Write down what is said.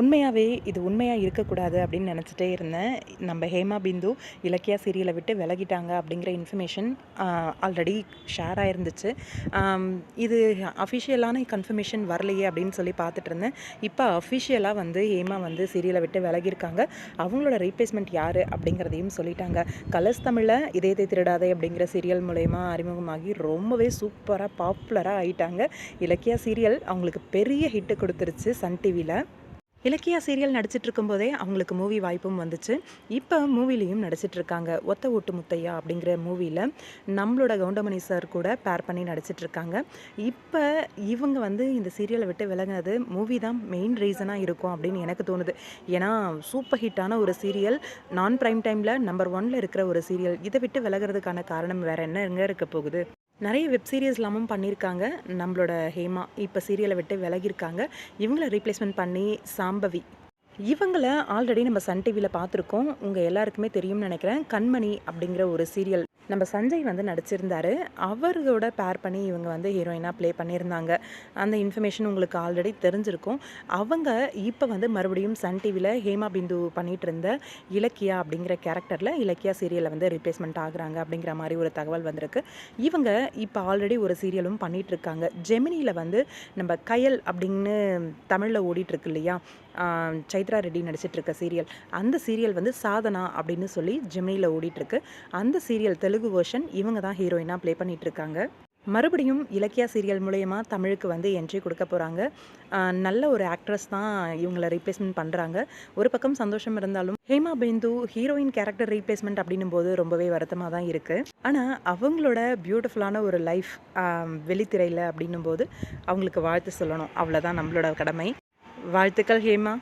உண்மையாகவே இது உண்மையாக இருக்கக்கூடாது அப்படின்னு நினச்சிட்டே இருந்தேன். நம்ம ஹேமா பிந்து இலக்கியா சீரியலை விட்டு விலகிட்டாங்க அப்படிங்கிற இன்ஃபர்மேஷன் ஆல்ரெடி ஷேர் ஆயிருந்துச்சு. இது அஃபிஷியலான கன்ஃபர்மேஷன் வரலையே அப்படின்னு சொல்லி பார்த்துட்டு இருந்தேன். இப்போ அஃபிஷியலாக வந்து ஹேமா வந்து சீரியலை விட்டு விலகியிருக்காங்க. அவங்களோட ரீப்ளேஸ்மெண்ட் யார் அப்படிங்கிறதையும் சொல்லிட்டாங்க. கலர்ஸ் தமிழில் இதயத்தை திருடாதே அப்படிங்கிற சீரியல் மூலயமா அறிமுகமாகி ரொம்பவே சூப்பராக பாப்புலராக ஆயிட்டாங்க. இலக்கியா சீரியல் அவங்களுக்கு பெரிய ஹிட்டு கொடுத்துருச்சு சன் டிவியில் இலக்கியா சீரியல் நடிச்சிட்டு இருக்கும்போதே அவங்களுக்கு மூவி வாய்ப்பும் வந்துச்சு. இப்போ மூவிலையும் நடிச்சிட்டு இருக்காங்க ஒத்த ஓட்டு முத்தையா அப்படிங்கிற மூவியில் நம்மளோட கவுண்டமணி சார் கூட பேர் பண்ணி நடிச்சிட்டு இருக்காங்க இப்போ இவங்க வந்து இந்த சீரியலை விட்டு விலகினது மூவி தான் மெயின் ரீசனாக இருக்கும் அப்படின்னு எனக்கு தோணுது. ஏன்னா சூப்பர் ஹிட்டான ஒரு சீரியல் நான் ப்ரைம் டைமில் நம்பர் ஒன்ல இருக்கிற ஒரு சீரியல் இதை விட்டு விலகிறதுக்கான காரணம் வேற என்ன எங்கே இருக்க போகுது? நிறைய வெப் சீரிஸ்லாமும் பண்ணியிருக்காங்க நம்மளோட ஹேமா இப்போ சீரியலை விட்டு விலகியிருக்காங்க. இவங்கள ரீப்ளேஸ்மெண்ட் பண்ணி சாம்பவி. இவங்கள ஆல்ரெடி நம்ம சன் டிவியில் பார்த்துருக்கோம். உங்கள் எல்லாருக்குமே தெரியும்னு நினைக்கிறேன். கண்மணி அப்படிங்கிற ஒரு சீரியல் நம்ம சஞ்சய் வந்து நடிச்சிருந்தாரு. அவரோட பேர் பண்ணி இவங்க வந்து ஹீரோயினாக ப்ளே பண்ணியிருந்தாங்க. அந்த இன்ஃபர்மேஷன் உங்களுக்கு ஆல்ரெடி தெரிஞ்சிருக்கும். அவங்க இப்போ வந்து மறுபடியும் சன் டிவியில் ஹேமா பிந்து பண்ணிகிட்டு இருந்த இலக்கியா அப்படிங்கிற கேரக்டரில் இலக்கியா சீரியலில் வந்து ரீப்ளேஸ்மெண்ட் ஆகுறாங்க அப்படிங்கிற மாதிரி ஒரு தகவல் வந்திருக்கு. இவங்க இப்போ ஆல்ரெடி ஒரு சீரியலும் பண்ணிகிட்ருக்காங்க ஜெமினியில் வந்து நம்ம கயல் அப்படின்னு தமிழில் ஓடிட்டுருக்கு இல்லையா? சைத்ரா ரெட்டி நடிச்சிட்ருக்க சீரியல் அந்த சீரியல் வந்து சாதனா அப்படின்னு சொல்லி ஜெமினியில் ஓடிட்டுருக்கு. அந்த சீரியல் தெலுங்கு வெர்ஷன் இவங்க தான் ஹீரோயினாக ப்ளே பண்ணிட்டு இருக்காங்க. மறுபடியும் இலக்கியா சீரியல் மூலயமா தமிழுக்கு வந்து என்ட்ரி கொடுக்க போகிறாங்க நல்ல ஒரு ஆக்ட்ரஸ் தான் இவங்களை ரீப்ளேஸ்மெண்ட் பண்ணுறாங்க ஒரு பக்கம் சந்தோஷம் இருந்தாலும் Hema Bindu heroine character replacement அப்படின்னும் போது ரொம்பவே வருத்தமாக தான் இருக்குது ஆனால் அவங்களோட பியூட்டிஃபுல்லான ஒரு லைஃப் வெளித்திரையில் அப்படின்னும் போது அவங்களுக்கு வாழ்த்து சொல்லணும். அவ்வளோதான் நம்மளோட கடமை. வாழ்த்துக்கள் ஹேமா.